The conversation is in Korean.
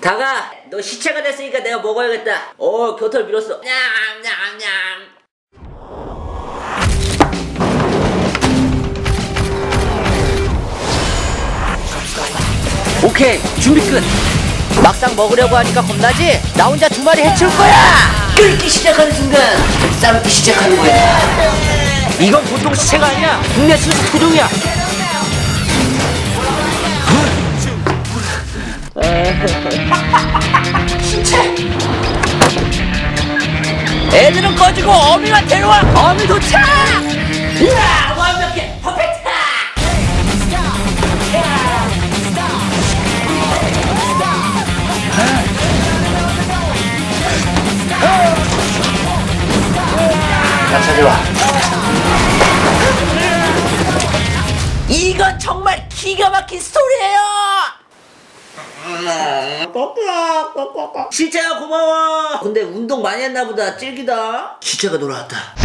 다가 너 시체가 됐으니까 내가 먹어야겠다. 어 겨털 밀었어. 냠냠냠 오케이 준비 끝. 막상 먹으려고 하니까 겁나지? 나 혼자 두 마리 해치울 거야! 끓기 시작하는 순간 삶기 시작하는 거야. 이건 보통 시체가 아니야. 국내 순수 토종이야 애들은 꺼지고 어미만 데려와 어미 도착 이야 완벽해! 퍼펙트! 나 찾아와 이건 정말 기가 막힌 스토리예요 진짜야 고마워 근데 운동 많이 했나 보다 찔기다 기차가 돌아왔다